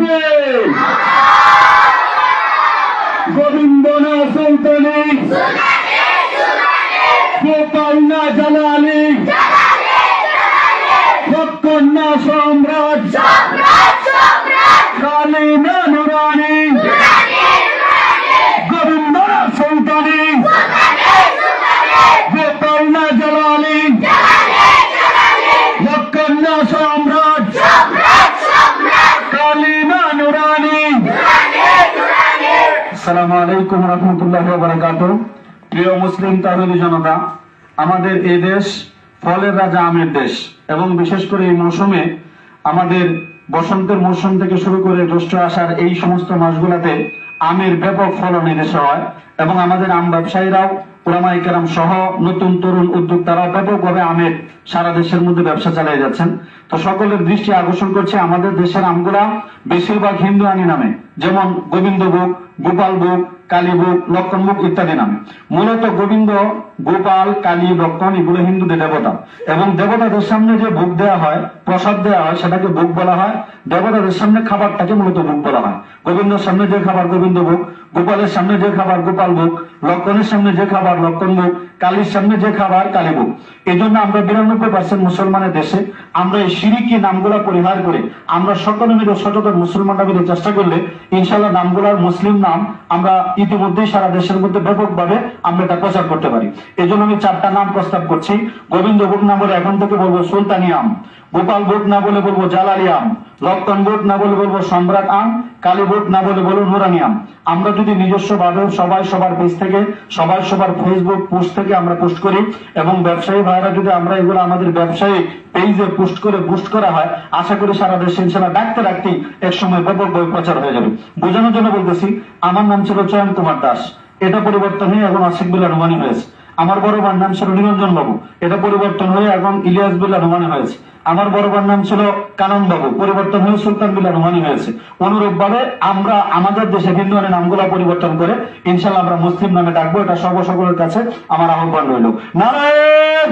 থাকবে গোবিন্দ না সুলতানি গোপাল না জালালি ভক্তর না সম্রাট কালী না নুরানি গোবিন্দ না সুলতানি গোপাল না জালালি ভক্তর না সম্রাট কালী না নুরানি আসসালামু আলাইকুম রহমতুল্লাহ বারাকাত প্রিয় মুসলিম তাহলে জনতা, আমাদের এ দেশ ফলের রাজা আমের দেশ এবং বিশেষ করে এই মৌসুমে আমাদের বসন্তের মৌসুম থেকে শুরু করে জ্যৈষ্ঠ আসার এই সমস্ত মাসগুলোতে আমের ব্যাপক ফলন এদেশে হয় এবং আমাদের আম ব্যবসায়ীরাও ওলামা ইকরাম সহ নতুন তরুণ উদ্যোক্তারাও ব্যাপকভাবে আমের সারা দেশের মধ্যে ব্যবসা চালিয়ে যাচ্ছেন। তো সকলের দৃষ্টি আকর্ষণ করছে আমাদের দেশের আমগুলা বেশিরভাগ হিন্দু আনি নামে, যেমন গোবিন্দ বুক গোপাল বুক কালী বুক লক্ষণ বুক ইত্যাদি নামে। মূলত গোবিন্দ, গোপাল, কালী, লক্ষণ এগুলো হিন্দুদের দেবতা। এবং দেবতাদের সামনে যে ভোগ দেওয়া হয়, প্রসাদ দেওয়া হয়, সেটাকে ভোগ বলা হয়। দেবতাদের সামনে খাবারটাকে মূলত ভোগ বলা হয়। গোবিন্দর সামনে যে খাবার গোবিন্দ ভোগ গোপালের সামনে যে খাবার গোপাল ভোগ লক্ষণের সামনে যে খাবার লক্ষণ ভোগ কালীর সামনে যে খাবার কালী ভোগ এই জন্য আমরা বিরানব্বই পার্সেন্ট মুসলমানের দেশে আমরা এই সিরিকি নামগুলা পরিহার করে আমরা সকলে মিলে সচেতন মুসলমানরা মিলে চেষ্টা করলে ইনশাল্লাহ নামগুলার মুসলিম নাম আমরা ইতিমধ্যেই সারা দেশের মধ্যে ব্যাপকভাবে আমরা এটা প্রচার করতে পারি। এই জন্য আমি চারটা নাম প্রস্তাব করছি। গোবিন্দ ভোগ না বলে এখন থেকে বলব সুলতানি আম গোপাল ভোগ না বলে বলব জালালি আম লক্ষণ ভোগ না বলে বলব সম্রাট আম, কালী ভোগ না বলে বলব নুরানি আম। আমরা যদি নিজস্ব ভাবে সবাই সবার পেজ থেকে, সবাই সবার ফেসবুক পোস্ট থেকে আমরা পোস্ট করি এবং ব্যবসায়ী ভাইরা যদি আমরা এগুলো আমাদের ব্যবসায়ী পেজে পোস্ট করে বুস্ট করা হয়, আশা করি সারা দেশে ইনশাল্লাহ ডাকতে ডাকতেই এক সময় ব্যাপক বই প্রচার হয়ে যাবে। বোঝানোর জন্য বলতেছি, আমার নাম ছিল চয়ন কুমার দাস। এটা পরিবর্তন হয়ে এখন আশিক বিল্লা রুমানি হয়েছে। আমার বড় ভাইয়ের নাম ছিল নিরঞ্জন বাবু। এটা পরিবর্তন হয়ে এখন ইলিয়াস বিল্লা রহমানি হয়েছে। আমার বড় ভাইয়ের নাম ছিল কানন বাবু। পরিবর্তন হয়ে সুলতান বিল্লা রহমানি হয়েছে। অনুরূপ ভাবে আমরা আমাদের দেশে হিন্দু নামগুলো পরিবর্তন করে ইনশাল্লাহ আমরা মুসলিম নামে ডাকবো। এটা সর্ব সকলের কাছে আমার আহ্বান রইল। নারায়ণ